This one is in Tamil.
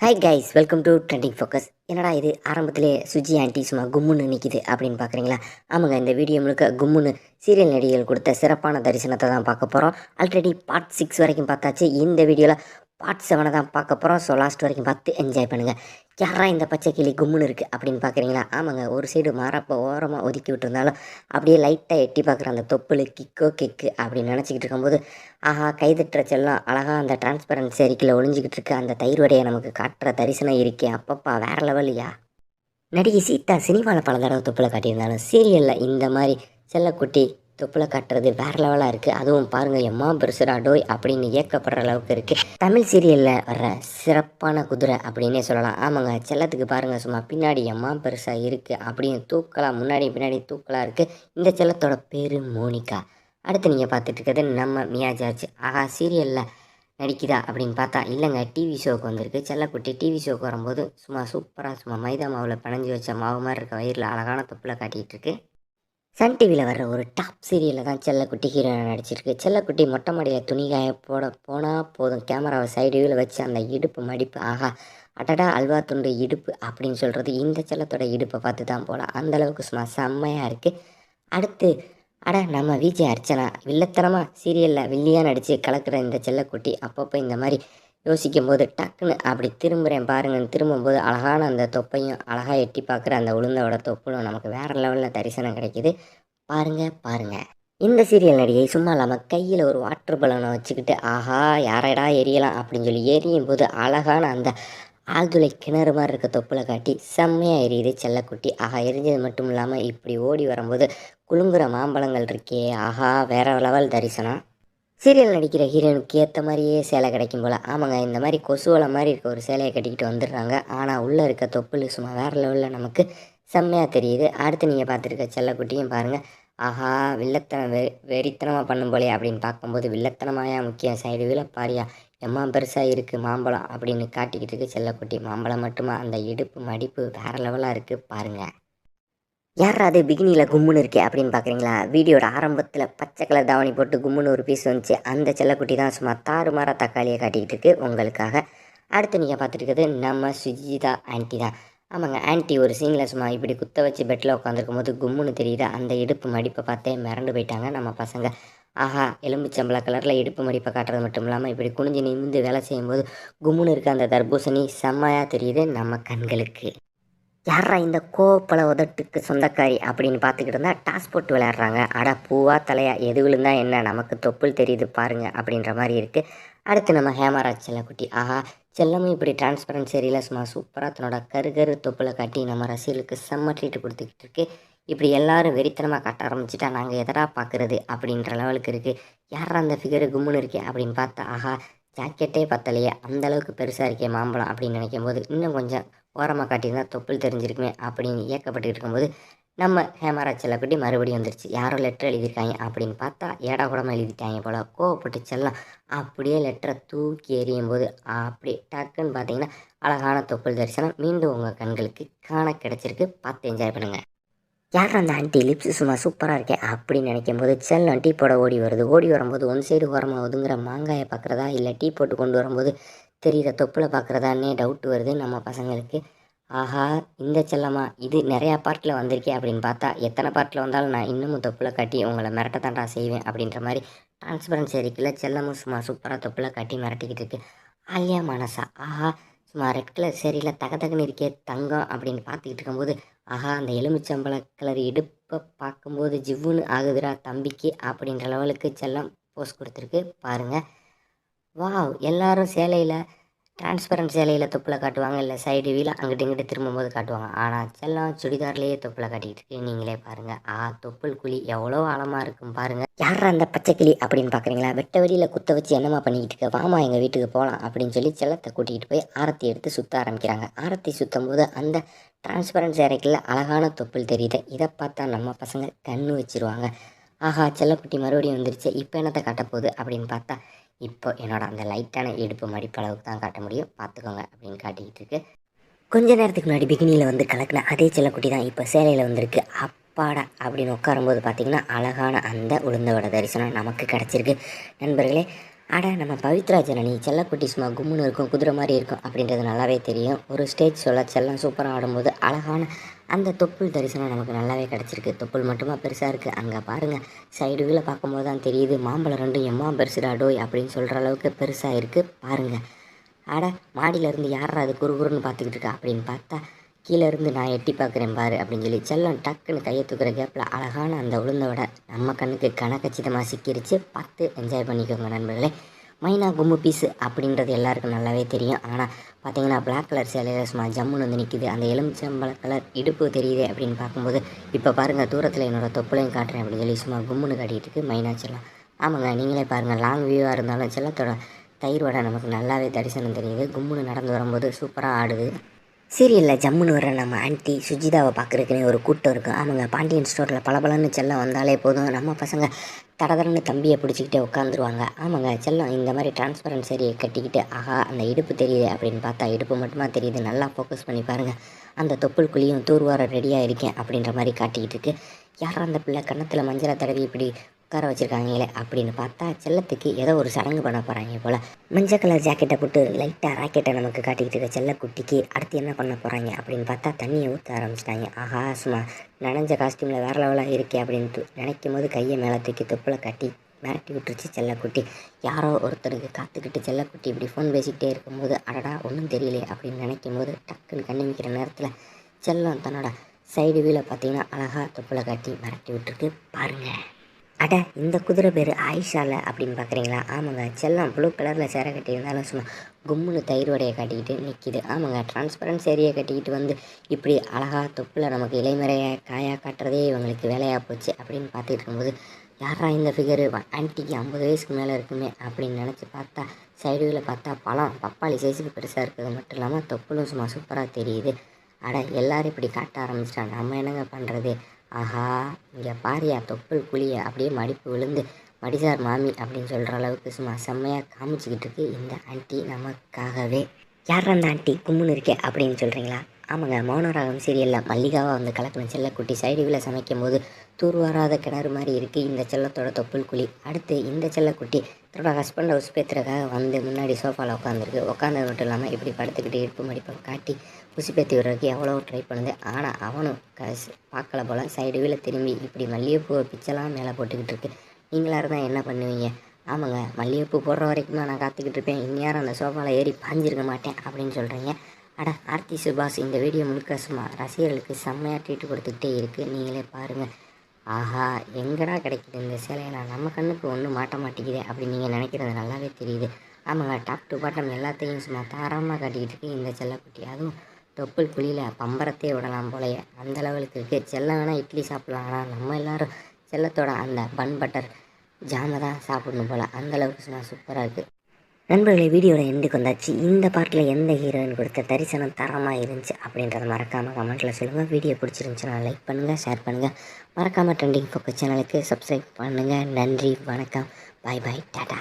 Hi guys welcome to trending focus என்னடா இது ஆரம்பத்திலே சுஜி ஆண்டி சும்மா கும்முன்னு நிற்கிது அப்படின்னு பார்க்குறீங்களா? ஆமாங்க இந்த வீடியோ முழுக்க கும்முன்னு சீரியல் நடிகைகள் கொடுத்த சிறப்பான தரிசனத்தை தான் பார்க்க போகிறோம் ஆல்ரெடி பார்ட் சிக்ஸ் வரைக்கும் பார்த்தாச்சு. இந்த வீடியோவில் பார்ட் செவனை தான் பார்க்க போகிறோம் ஸோ லாஸ்ட் வரைக்கும் பார்த்து என்ஜாய் பண்ணுங்கள் யாரா இந்த பச்சை கிளி கும்முன்னு இருக்குது அப்படின்னு பார்க்குறீங்களா? ஆமாங்க ஒரு சைடு மாறப்போ ஓரமாக ஒதுக்கி விட்டுருந்தாலும் அப்படியே லைட்டாக எட்டி பார்க்குற அந்த தொப்புள் கிக்கோ கிக்கு அப்படின்னு நினச்சிக்கிட்டு இருக்கும்போது ஆஹா கைதட்டுற செல்லம் அழகாக அந்த டிரான்ஸ்பரன்சி அறிக்கையில் ஒளிஞ்சிக்கிட்டு இருக்க அந்த தயிர் வடையை நமக்கு காட்டுற தரிசனம் இருக்கே அப்பப்பா வேற லெவல்லையா நடிகை சீதா சினிமாவில் பல தடவை தொப்பில் காட்டியிருந்தாலும் சீரியலில் இந்த மாதிரி செல்லக்குட்டி தொப்புளை காட்டுறது வேற லெவலாக இருக்குது அதுவும் பாருங்கள் எம்மா பெருசுரா டோய் அப்படின்னு ஏக்கப்படுற அளவுக்கு இருக்குது தமிழ் சீரியலில் வர்ற சிறப்பான குதிரை அப்படின்னே சொல்லலாம். ஆமாங்க செல்லத்துக்கு பாருங்கள் சும்மா பின்னாடி எம்மா பெருசாக இருக்குது அப்படின்னு தூக்கலாக முன்னாடி பின்னாடி தூக்கலாக இருக்குது இந்த செல்லத்தோட பேர் மோனிகா. அடுத்து நீங்கள் பார்த்துட்டு இருக்கிறது நம்ம மியா ஜார்ஜ். ஆஹா சீரியலில் நடிக்குதா அப்படின்னு பார்த்தா இல்லைங்க டிவி ஷோக்கு வந்திருக்கு. செல்லக்குட்டி டிவி ஷோக்கு வரும்போது சும்மா சூப்பராக சும்மா மைதா மாவில் பிணைஞ்சி வச்ச மாவு மாதிரி இருக்க வயிறில் அழகான தொப்பில் காட்டிகிட்டு இருக்கு. சன் டிவியில் வர்ற ஒரு டாப் சீரியலில் தான் செல்லக்குட்டி ஹீரோயினாக நடிச்சிருக்கு. செல்லக்குட்டி மொட்டை மாடியில் துணி காய போட போனால் போதும். கேமராவை சைடு வியூவில் வச்சு அந்த இடுப்பு மடிப்பு ஆகா அடடா அல்வா துண்டு இடுப்பு அப்படின்னு சொல்கிறது இந்த செல்லத்தோட இடுப்பை பார்த்து தான் போகலாம் அந்தளவுக்கு சும்மா செம்மையாக இருக்குது அடுத்து அட நம்ம விஜய் அர்ச்சனா. வில்லத்தனமாக சீரியலில் வில்லியாக நடித்து கலக்கிற இந்த செல்லக்குட்டி அப்பப்போ இந்த மாதிரி யோசிக்கும் போது டக்குன்னு அப்படி திரும்புகிறேன் பாருங்கன்னு திரும்பும்போது அழகான அந்த தொப்பையும் அழகாக எட்டி பார்க்குற அந்த உளுந்தோட தொப்புளும் நமக்கு வேறு லெவலில் தரிசனம் கிடைக்கிது. பாருங்க பாருங்க. இந்த சீரியல் நடிகை சும்மா இல்லாமல் கையில் ஒரு வாட்டர் பலனை வச்சுக்கிட்டு ஆஹா யாரடா எரியலாம்? அப்படின்னு சொல்லி எரியும் போது அழகான அந்த ஆழ்துளை கிணறு மாதிரி இருக்க தொப்புளை காட்டி செம்மையாக எரியுது செல்லக்குட்டி. ஆஹா எரிஞ்சது மட்டும் இல்லாமல் இப்படி ஓடி வரும்போது குலுங்குற மாம்பழங்கள் இருக்கே. ஆஹா வேற லெவல் தரிசனம். சீரியல் நடிக்கிற ஹீரோனுக்கு ஏற்ற மாதிரியே சேலை கிடைக்கும் போல். ஆமாங்க இந்த மாதிரி கொசுவலை மாதிரி இருக்க ஒரு சேலையை கட்டிக்கிட்டு வந்துடுறாங்க. ஆனால் உள்ளே இருக்க தொப்புள் சும்மா வேறு லெவலில் நமக்கு செம்மையாக தெரியுது. அடுத்து நீங்கள் பார்த்துருக்க செல்லக்குட்டியும் பாருங்கள் ஆஹா வில்லத்தனம் வெ வெறித்தனமாக பண்ணும் போலே அப்படின்னு பார்க்கும்போது வில்லத்தனமாயா முக்கியம் சைடு வீல பாரியா எம்மா பெருசாக இருக்குது மாம்பழம் அப்படின்னு காட்டிக்கிட்டு இருக்கு செல்லக்குட்டி. மாம்பழம் மட்டுமா? அந்த இடுப்பு மடிப்பு வேறு லெவலாக இருக்குது பாருங்கள் யார் அது பிகினியில் கும்முன்னு இருக்கே அப்படின்னு பார்க்குறீங்களா வீடியோட ஆரம்பத்தில் பச்சை கலர் தாவணி போட்டு கும்முன்னு ஒரு பீஸ் வந்துச்சு. அந்த செல்லக்குட்டி தான் சும்மா தாறுமாற தக்காளியை காட்டிக்கிட்டு இருக்கு உங்களுக்காக. அடுத்து நீங்கள் பார்த்துருக்கிறது நம்ம சுஜிதா ஆன்ட்டி தான். ஆமாங்க ஆன்ட்டி ஒரு சீனில் சும்மா இப்படி குத்த வச்சு பெட்டில் உட்காந்துருக்கும் போது கும்முன்னு தெரியுது. அந்த இடுப்பு மடிப்பை பார்த்தே மிரண்டு போயிட்டாங்க நம்ம பசங்க. ஆஹா எலும்புச்சம்பள கலரில் இடுப்பு மடிப்பை காட்டுறது மட்டும் இல்லாமல் இப்படி குனிஞ்சு நிமிந்து வேலை செய்யும்போது கும்முன்னு இருக்க அந்த தர்பூசணி செம்மையாக தெரியுது நம்ம கண்களுக்கு. யாரா இந்த கோப்பல உதட்டுக்கு சொந்தக்காரி அப்படின்னு பார்த்துக்கிட்டு இருந்தால் டாஸ் போட்டு விளையாடுறாங்க. அட பூவா தலையா எது விழுந்தா என்ன? நமக்கு தொப்புள் தெரியுது பாருங்க அப்படின்ற மாதிரி இருக்குது அடுத்து நம்ம ஹேமராஜ் செல்லக்குட்டி. ஆஹா செல்லமும் இப்படி டிரான்ஸ்பரன்ஸ் சரியில் சும்மா சூப்பராக தன்னோட கரு கரு தொப்புளை காட்டி நம்ம ரசிகர்களுக்கு செம்ம ட்ரீட் கொடுத்துக்கிட்டு இருக்கு. இப்படி எல்லாரும் வெறித்தனமாக காட்ட ஆரம்பிச்சிட்டா நாங்கள் எதடா பார்க்குறது அப்படின்ற லெவலுக்கு இருக்குது யாரா அந்த ஃபிகரு கும்முன்னு இருக்கே அப்படின்னு பார்த்தா ஆஹா ஜாக்கெட்டே பத்தலையே. அந்தளவுக்கு பெருசாக இருக்கே மாம்பழம் அப்படின்னு நினைக்கும் போது இன்னும் கொஞ்சம் ஓரமாக காட்டியிருந்தா தொப்புள் தெரிஞ்சிருக்குமே அப்படின்னு இயக்கப்பட்டு இருக்கும்போது நம்ம ஹேமராஜ் செல்லக்குட்டி மறுபடியும் வந்துருச்சு. யாரோ லெட்டர் எழுதியிருக்காங்க அப்படின்னு பார்த்தா ஏடா கூடமாக எழுதிட்டாங்க போல். கோவப்பட்டு செல்லாம் அப்படியே லெட்டரை தூக்கி எறியும் போது அப்படி டக்குன்னு பார்த்தீங்கன்னா அழகான தொப்புள் தரிசனம் மீண்டும் உங்கள் கண்களுக்கு காண கிடச்சிருக்கு. பார்த்து என்ஜாய் பண்ணுங்கள் யார் அந்த ஆண்டி லிப்ஸ் சும்மா சூப்பராக இருக்கே அப்படின்னு நினைக்கும் போது செல்லம் டீ போட ஓடி வருது. ஓடி வரும்போது ஒன் சைடு ஓரமாக ஒதுங்குற மாங்காயை பார்க்குறதா? இல்லை டீ போட்டு கொண்டு வரும்போது தெரிகிற தொப்பில் பார்க்குறதான்னே டவுட் வருது நம்ம பசங்களுக்கு. ஆஹா இந்த செல்லமா இது நிறையா பார்ட்டில் வந்திருக்கே அப்படின்னு பார்த்தா எத்தனை பார்ட்டில் வந்தாலும் நான் இன்னமும் தொப்பில் காட்டி உங்களை மிரட்ட தாண்டா செய்வேன் அப்படின்ற மாதிரி டிரான்ஸ்பரன்சி இருக்குல்ல செல்லமும் சும்மா சூப்பராக தொப்பில் காட்டி மிரட்டிக்கிட்டு இருக்கு. ஆலியா மனசா? ஆஹா சும்மா ரெட் கலர் சரியில் தக தகன்னு இருக்கே தங்கம் அப்படின்னு பார்த்துக்கிட்டு இருக்கும்போது ஆஹா அந்த எலுமிச்சம்பழ கலர் இடுப்பை பார்க்கும்போது ஜிவ்வுன்னு ஆகுதுடா தம்பிக்கு அப்படின்ற லெவலுக்கு செல்லம் போஸ்ட் கொடுத்துருக்கு. பாருங்கள் வாவ் எல்லாரும் சேலையில் டிரான்ஸ்பரண்ட் சேலையில் தொப்பில் காட்டுவாங்க இல்லை சைடு வீல அங்கிட்டு இங்கிட்டு திரும்பும்போது காட்டுவாங்க. ஆனால் செல்லம் சுடிதார்லேயே தொப்பில் காட்டிக்கிட்டு இருக்கு. நீங்களே பாருங்கள் ஆ தொப்புள் குழி எவ்வளோ ஆழமாக இருக்கும் பாருங்கள் யார் அந்த பச்சைக்கிளி அப்படின்னு பார்க்குறீங்களா வெட்ட வெளியில் குத்த வச்சு என்னம்மா பண்ணிக்கிட்டு இருக்க? வாமா எங்கள் வீட்டுக்கு போகலாம் அப்படின்னு சொல்லி செல்லத்தை கூட்டிகிட்டு போய் ஆரத்தி எடுத்து சுற்ற ஆரம்பிக்கிறாங்க. ஆரத்தி சுற்றும் போது அந்த டிரான்ஸ்பரண்ட் சேரைக்குள்ள அழகான தொப்புள் தெரியுது. இதை பார்த்தா நம்ம பசங்க கண்ணு வச்சிருவாங்க. ஆஹா செல்லக்குட்டி மறுபடியும் வந்துருச்சு. இப்போ என்னத்தை காட்டப்போகுது அப்படின்னு பார்த்தா இப்போ என்னோட அந்த லைட்டான இடுப்பு மடிப்பு அளவுக்கு தான் காட்ட முடியும். பார்த்துக்கோங்க அப்படின்னு காட்டிக்கிட்டு இருக்கு. கொஞ்ச நேரத்துக்கு முன்னாடி பிகினியில் வந்து கலக்கின அதே செல்லக்குட்டி தான் இப்போ சேலையில் வந்திருக்கு. அப்பாடா அப்படின்னு உட்காரும்போது பார்த்தீங்கன்னா அழகான அந்த உளுந்தோட தரிசனம் நமக்கு கிடச்சிருக்கு. நண்பர்களே அட நம்ம பவித்ரா ஜனனி செல்லக்குட்டி சும்மா கும்முன்னு இருக்கும் குதிரை மாதிரி இருக்கும் அப்படின்றது நல்லாவே தெரியும். ஒரு ஸ்டேஜ் சொல்ல செல்லம் சூப்பராக ஆடும்போது அழகான அந்த தொப்புள் தரிசனம் நமக்கு நல்லாவே கிடச்சிருக்கு. தொப்புள் மட்டுமா பெருசாக இருக்குது அங்கே பாருங்கள் சைடு வீல பார்க்கும்போது தான் தெரியுது. மாம்பழம் ரெண்டும் எம்மா பெருசுடா டோய் அப்படின்னு சொல்கிற அளவுக்கு பெருசாக இருக்குது பாருங்கள் ஆட மாடியிலேருந்து யாரா அது குறுகுறுன்னு பார்த்துக்கிட்டு இருக்கா? அப்படின்னு பார்த்தா கீழே இருந்து நான் எட்டி பார்க்குறேன் பாரு அப்படின்னு சொல்லி செல்லம் டக்குன்னு கையை தூக்குற கேப்பில் அழகான அந்த உளுந்த நம்ம கண்ணுக்கு கணக்கச்சிதமாக சிக்கிருச்சு. பார்த்து என்ஜாய் பண்ணிக்கோங்க நண்பர்களே. மைனா கும்மு பீஸு அப்படின்றது எல்லாருக்கும் நல்லாவே தெரியும். ஆனால் பார்த்தீங்கன்னா பிளாக் கலர் சேலையில் சும்மா ஜம்முன்னு வந்து நிற்கிது அந்த எலுமிச்சம்பழ கலர் இடுப்பு தெரியுது அப்படின்னு பார்க்கும்போது இப்போ பாருங்கள் தூரத்தில் என்னோட தொப்புளையும் காட்டுறேன் அப்படின்னு சொல்லி சும்மா கும்முன்னு காட்டிகிட்டு இருக்கு மைனா செல்லம். ஆமாங்க நீங்களே பாருங்கள் லாங் வியூவாக இருந்தாலும் செல்லத்தோட தயிர் வடை நமக்கு நல்லாவே தரிசனம் தெரியுது. கும்முன்னு நடந்து வரும்போது சூப்பராக ஆடுது. சீரியலில் ஜம்முன்னு வர நம்ம ஆன்ட்டி சுஜிதாவை பார்க்குறதுக்குனே ஒரு கூட்டம் இருக்கும் ஆமாங்க பாண்டியன் ஸ்டோரில் பளபளன்னு செல்லம் வந்தாலே போதும். நம்ம பசங்க தடதடன்னு தம்பியை பிடிச்சிக்கிட்டே உட்காந்துருவாங்க. ஆமாங்க செல்லம் இந்த மாதிரி டிரான்ஸ்பரன்ட் சரியை கட்டிக்கிட்டு ஆஹா அந்த இடுப்பு தெரியுது அப்படின்னு பார்த்தா இடுப்பு மட்டுமா தெரியுது நல்லா ஃபோக்கஸ் பண்ணி பாருங்கள் அந்த தொப்புள் குழியும் தூர்வார ரெடியாக இருக்கேன் அப்படின்ற மாதிரி காட்டிக்கிட்டு இருக்கு. யார் அந்த பிள்ளை கன்னத்தில் மஞ்சளை தடவி இப்படி உட்கார வச்சுருக்காங்களே அப்படின்னு பார்த்தா செல்லத்துக்கு ஏதோ ஒரு சடங்கு பண்ண போகிறாங்க போல். மஞ்சள் கலர் ஜாக்கெட்டை போட்டு லைட்டாக ராக்கெட்டை நமக்கு காட்டிக்கிட்டு இருக்க செல்லக்குட்டிக்கு அடுத்து என்ன பண்ண போகிறாங்க அப்படின்னு பார்த்தா தண்ணியை ஊற்ற ஆரம்பிச்சிட்டாங்க. ஆஹா சும்மா நனைஞ்ச காஸ்டியூமில் வேறு லெவலாக இருக்கே அப்படின்ட்டு நினைக்கும் போது கையை மேலே தூக்கி தொப்பில் கட்டி மிரட்டி விட்டுருச்சு செல்லக்குட்டி. யாரோ ஒருத்தருக்கு காத்துக்கிட்டு செல்லக்குட்டி இப்படி ஃபோன் பேசிக்கிட்டே இருக்கும்போது அடடா ஒன்றும் தெரியலையே அப்படின்னு நினைக்கும் போது டக்குன்னு கண்ணிமிக்கிற நேரத்தில் செல்லம் தன்னோட சைடு வீல பார்த்தீங்கன்னா அழகாக தொப்பில் காட்டி மிரட்டி விட்டுருக்கு. பாருங்கள் அட இந்த குதிரை பேர் ஆயிஷால அப்படின்னு பார்க்குறீங்களா ஆமாங்க செல்லம் ப்ளூ கலரில் சேரை கட்டியிருந்தாலும் சும்மா கும்முன்னு தயிர் வடையை கட்டிக்கிட்டு நிற்கிது ஆமாங்க டிரான்ஸ்பரன்ட் சேரியை கட்டிக்கிட்டு வந்து இப்படி அழகாக தொப்பில் நமக்கு இளைமறையை காயாக காட்டுறதே இவங்களுக்கு வேலையாக போச்சு அப்படின்னு பார்த்துட்டு இருக்கும்போது யாரா இந்த ஃபிகரு ஆன்ட்டிக்கு ஐம்பது வயசுக்கு மேலே இருக்குமே அப்படின்னு நினச்சி பார்த்தா சைடுவில் பார்த்தா பழம் பப்பாளி சைஸுக்கு பெருசாக இருக்கிறது மட்டும் இல்லாமல் தொப்புளும் சும்மா சூப்பராக தெரியுது. அட எல்லோரும் இப்படி காட்ட ஆரம்பிச்சிட்டாங்க. நம்ம என்னங்க பண்ணுறது ஆஹா இங்கே பாரியா தொப்புள் குழிய அப்படியே மடிப்பு விழுந்து மடிசார் மாமி அப்படின்னு சொல்கிற அளவுக்கு சும்மா செம்மையாக காமிச்சிக்கிட்டு இருக்கு இந்த ஆண்டி நமக்காகவே. யார் அந்த ஆண்டி? கும்முன்னு இருக்கே அப்படின்னு சொல்கிறீங்களா ஆமாங்க மௌனராகம் சீரியலில் மல்லிகாவாக வந்து கலக்கின செல்லக்குட்டி சைடுவில் சமைக்கும் போது தூர்வாராத கிணறு மாதிரி இருக்குது இந்த செல்லத்தோட தொப்புள் குழி. அடுத்து இந்த செல்லக்குட்டி தன்னோட ஹஸ் பேத்துறதுக்காக வந்து முன்னாடி சோஃபாவில் உட்காந்துருக்கு உட்காந்தது மட்டும் இல்லாமல் இப்படி படுத்துக்கிட்டு இடுப்பு மடிப்பை காட்டி உசுப்பேத்தி விடுறதுக்கு எவ்வளோ ட்ரை பண்ணுது. ஆனால் அவனும் க பார்க்கல போல் சைடு வீல திரும்பி இப்படி மல்லிகைப்பூவை பிச்செல்லாம் மேலே போட்டுக்கிட்டு இருக்கு. நீங்களாக இருந்தால் என்ன பண்ணுவீங்க? ஆமாங்க மல்லிகைப்பூ போடுற வரைக்குமா நான் காத்துக்கிட்டு இருப்பேன். இந்நேரம் அந்த சோஃபாவில் ஏறி பாஞ்சிருக்க மாட்டேன் அப்படின்னு சொல்கிறீங்க அட ஆர்த்தி சுபாஷ் இந்த வீடியோ முழுக்க சும்மா ரசிகர்களுக்கு செம்மையாக ட்ரீட் கொடுத்துக்கிட்டே இருக்குது நீங்களே பாருங்கள் ஆஹா எங்கடா கிடைக்குது இந்த சேலையெல்லாம்? நம்ம கண்ணுக்கு ஒன்றும் மாட்ட மாட்டேங்குது அப்படின்னு நீங்கள் நினைக்கிறது நல்லாவே தெரியுது. ஆமாங்க டாப் டு பாட்டம் எல்லாத்தையும் சும்மா தாராளமாக கட்டிக்கிட்டு இருக்கு இந்த செல்லக்குட்டி. அதுவும் தொப்புள் குழியில் பம்பரத்தையே விடலாம் போலயே. அந்த லெவலுக்கு இருக்குது செல்லம் வேணால் இட்லி சாப்பிட்லாம். ஆனால் நம்ம எல்லாரும் செல்லத்தோட அந்த பன் பட்டர் ஜாமை தான் சாப்பிடணும் போல். அந்த அளவுக்கு சும்மா சூப்பராக இருக்குது நண்பர்களே வீடியோவில் எண்டுக்கு வந்தாச்சு. இந்த பாட்டில் எந்த ஹீரோயின் கொடுத்த தரிசனம் தரமாக இருந்துச்சு அப்படின்றத மறக்காமல் கமெண்ட்டில் சொல்லுங்கள் வீடியோ பிடிச்சிருந்துச்சுன்னா லைக் பண்ணுங்கள் ஷேர் பண்ணுங்கள் மறக்காமல் ட்ரெண்டிங் ஃபோக்கஸ் சேனலுக்கு சப்ஸ்கிரைப் பண்ணுங்கள் நன்றி வணக்கம். பாய் பாய் டாடா